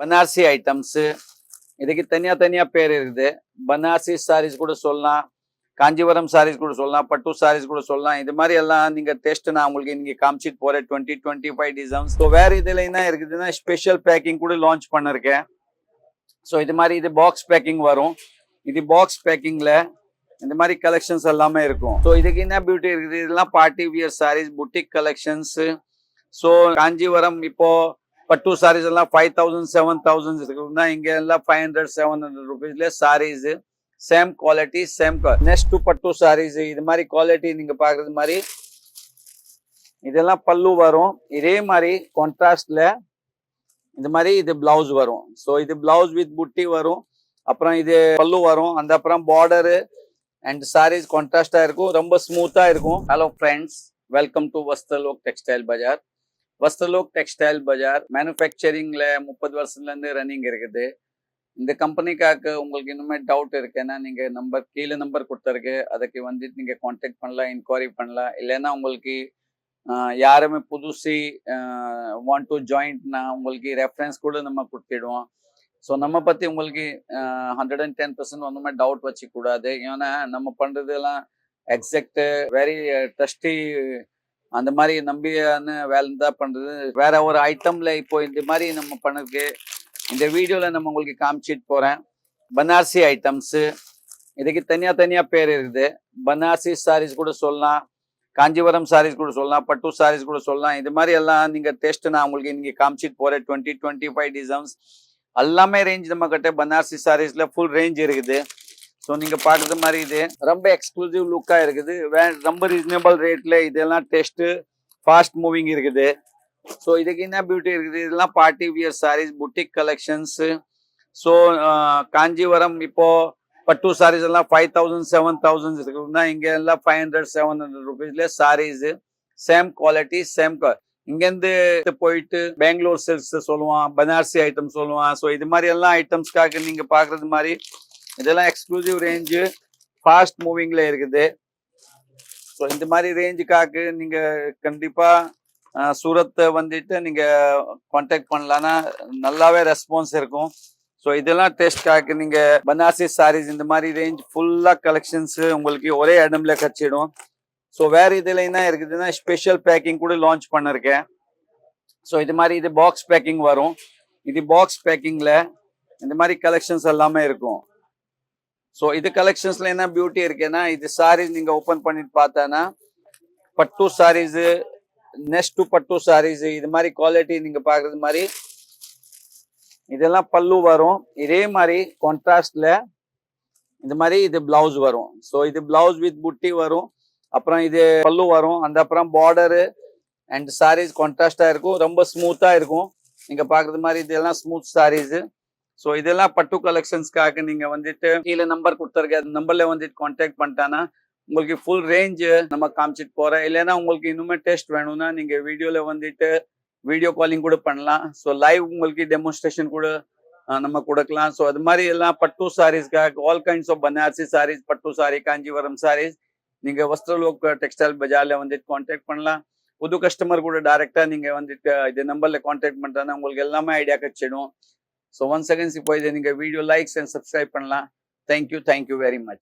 Banarasi items இதுக்கு தனியா தனியா பேர் இருக்குது. பனாரசி சாரீஸ் கூட சொல்லலாம் காஞ்சிபுரம் சாரீஸ் கூட சொல்லலாம் பட்டு சாரீஸ் கூட சொல்லலாம். இது மாதிரி எல்லாம் நீங்க டெஸ்ட் நான் உங்களுக்கு இன்னைக்கு காமிச்சிட்டு போறேன். Twenty twenty five designs so வேற இதுல என்ன இருக்குதுன்னா ஸ்பெஷல் பேக்கிங் கூட லான்ச் பண்ணிருக்கேன். ஸோ இது மாதிரி இது பாக்ஸ் பேக்கிங் வரும். இது பாக்ஸ் பேக்கிங்ல இந்த மாதிரி கலெக்ஷன்ஸ் எல்லாமே இருக்கும். ஸோ இதுக்கு என்ன பியூட்டி இருக்குது? இதெல்லாம் party wear sarees boutique collections so Kanchipuram இப்போ பட்டு சாரீஸ் எல்லாம் ஃபைவ் தௌசண்ட் செவன் தௌசண்ட் இருக்குன்னா இங்க எல்லாம் five hundred seven hundred ருபீஸ்ல sarees same quality same next பட்டு சாரீஸ் இது மாதிரி குவாலிட்டி நீங்க பாக்குறது மாதிரி இதெல்லாம் பல்லு வரும். இதே மாதிரி கான்ட்ராஸ்ட்ல இந்த மாதிரி இது பிளவுஸ் வரும். ஸோ இது பிளவுஸ் வித் புட்டி வரும். அப்புறம் இது பல்லு வரும். அந்த அப்புறம் பார்டரு அண்ட் சாரீஸ் கான்ட்ராஸ்டா இருக்கும். ரொம்ப ஸ்மூத்தா இருக்கும். Hello friends welcome to Vastralok textile bazaar Vastralok textile bazaar. மேனுஃபேக்சரிங்ல முப்பது வருஷத்துல இருந்து ரன்னிங் இருக்குது. இந்த கம்பெனிக்காக உங்களுக்கு இன்னுமே டவுட் இருக்குன்னா நீங்க நம்பர் கீழே நம்பர் கொடுத்துருக்கு அதுக்கு வந்துட்டு நீங்க காண்டாக்ட் பண்ணலாம் என்கொயரி பண்ணலாம். இல்லைன்னா உங்களுக்கு யாருமே புதுசு வாண்ட் டு ஜாயின்ட்னா உங்களுக்கு ரெஃபரன்ஸ் கூட நம்ம கொடுத்துடுவோம். ஸோ நம்ம பத்தி உங்களுக்கு ஹண்ட்ரட் அண்ட் டென் பர்சன்ட் ஒன்றுமே டவுட் வச்சுக்கூடாது ஏன்னா நம்ம பண்ணுறதெல்லாம் எக்ஸாக்ட் வெரி ட்ரஸ்டி அந்த மாதிரி நம்பியான வேலை தான் பண்றது. வேற ஒரு ஐட்டம்ல இப்போ இந்த மாதிரி நம்ம பண்ணதுக்கு இந்த வீடியோல நம்ம உங்களுக்கு காமிச்சிட்டு போறேன். பனாரசி ஐட்டம்ஸ் இதுக்கு தனியா தனியா பேர் இருக்குது. பனாரசி சாரீஸ் கூட சொல்லலாம் காஞ்சிபுரம் சாரீஸ் கூட சொல்லலாம் பட்டு சாரீஸ் கூட சொல்லலாம். இது மாதிரி எல்லாம் நீங்க டெஸ்ட் நான் உங்களுக்கு இன்னைக்கு காமிச்சிட்டு போறேன். டுவெண்ட்டி டுவெண்ட்டி ஃபைவ் டிசைன்ஸ் எல்லாமே ரேஞ்ச் நம்ம கிட்ட பனாரசி சாரீஸ்ல ஃபுல் ரேஞ்ச் இருக்குது. ஸோ நீங்க பார்க்குறது மாதிரி இது. ரொம்ப எக்ஸ்க்ளூசிவ் லுக்கா இருக்குது. வே- ரொம்ப ரீசனபிள் ரேட்ல இதெல்லாம் டெஸ்ட் ஃபாஸ்ட் மூவிங் இருக்குது. ஸோ இதுக்கு என்ன பியூட்டி இருக்குது? இதெல்லாம் party wear sarees boutique collections so Kanchipuram இப்போ பட்டு சாரீஸ் எல்லாம் ஃபைவ் தௌசண்ட் செவன் தௌசண்ட் இருக்குன்னா இங்கே எல்லாம் ஃபைவ் ஹண்ட்ரட் செவன் ஹண்ட்ரட் ருபீஸ்லேயே சாரீஸ் சேம் குவாலிட்டி சேம் இங்கேருந்து போயிட்டு பெங்களூர் சில்க்ஸ் சொல்லுவான் பனாரசி ஐட்டம் சொல்லுவான். ஸோ இது மாதிரி எல்லாம் ஐட்டம்ஸ்க்காக நீங்க பாக்குறது மாதிரி இதெல்லாம் எக்ஸ்க்ளூசிவ் ரேஞ்சு ஃபாஸ்ட் மூவிங்ல இருக்குது. ஸோ இந்த மாதிரி ரேஞ்சுக்காக நீங்க கண்டிப்பா சூரத்தை சூரத் வந்துட்டு நீங்க காண்டாக்ட் பண்ணலான்னா நல்லாவே ரெஸ்பான்ஸ் இருக்கும். ஸோ இதெல்லாம் டெஸ்ட்காக நீங்க பனாரசி சாரீஸ் இந்த மாதிரி ரேஞ்ச் ஃபுல்லா கலெக்ஷன்ஸ் உங்களுக்கு ஒரே இடம்ல கிடச்சிடும் ஸோ வேற இதுல என்ன இருக்குதுன்னா ஸ்பெஷல் பேக்கிங் கூட லான்ச் பண்ணிருக்கேன். ஸோ இது மாதிரி இது பாக்ஸ் பேக்கிங் வரும். இது பாக்ஸ் பேக்கிங்ல இந்த மாதிரி கலெக்ஷன்ஸ் எல்லாமே இருக்கும். ஸோ இது கலெக்ஷன்ஸ்ல என்ன பியூட்டி இருக்குன்னா இது சாரீஸ் நீங்க ஓபன் பண்ணிட்டு பார்த்தானா பட்டு சாரீஸ் நெக்ஸ்ட் பட்டு சாரீஸ் இது மாதிரி குவாலிட்டி நீங்க பாக்குறது மாதிரி இதெல்லாம் பல்லு வரும். இதே மாதிரி கான்ட்ராஸ்ட்ல இந்த மாதிரி இது பிளவுஸ் வரும். ஸோ இது பிளவுஸ் வித் புட்டி வரும். அப்புறம் இது பல்லு வரும். அந்த அப்புறம் பார்டரு அண்ட் சாரீஸ் கான்ட்ராஸ்டா இருக்கும். ரொம்ப ஸ்மூத்தா இருக்கும். நீங்க பாக்குறது மாதிரி இதெல்லாம் ஸ்மூத் சாரீஸ் ஸோ இதெல்லாம் பட்டு கலெக்ஷன்ஸ்க்காக நீங்க வந்துட்டு கீழே நம்பர் கொடுத்துருக்க அந்த நம்பர்ல வந்துட்டு காண்டாக்ட் பண்ணிட்டானா உங்களுக்கு ஃபுல் ரேஞ்ச் நம்ம காமிச்சிட்டு போகிறேன் இல்லைன்னா உங்களுக்கு இன்னுமே டெஸ்ட் வேணும்னா நீங்க வீடியோல வந்துட்டு வீடியோ காலிங் கூட பண்ணலாம். ஸோ லைவ் உங்களுக்கு டெமோன்ஸ்ட்ரேஷன் கூட நம்ம கொடுக்கலாம். ஸோ அது மாதிரி எல்லாம் பட்டு சாரீஸ்க்காக all kinds of Banarasi sarees பட்டு சாரி காஞ்சிபுரம் சாரீஸ் நீங்க வஸ்திரலோக் டெக்ஸ்டைல் பஜாரில் வந்துட்டு காண்டாக்ட் பண்ணலாம். புது கஸ்டமர் கூட டைரக்டா நீங்க வந்துட்டு இது நம்பர்ல காண்டாக்ட் பண்றதுனா உங்களுக்கு எல்லாமே ஐடியா கிடச்சிடும். ஸோ ஒன் செகண்ட்ஸ் இப்போ இதை நீங்கள் வீடியோ லைக்ஸ் அண்ட் சப்ஸ்கிரைப் பண்ணலாம். Thank you thank you very much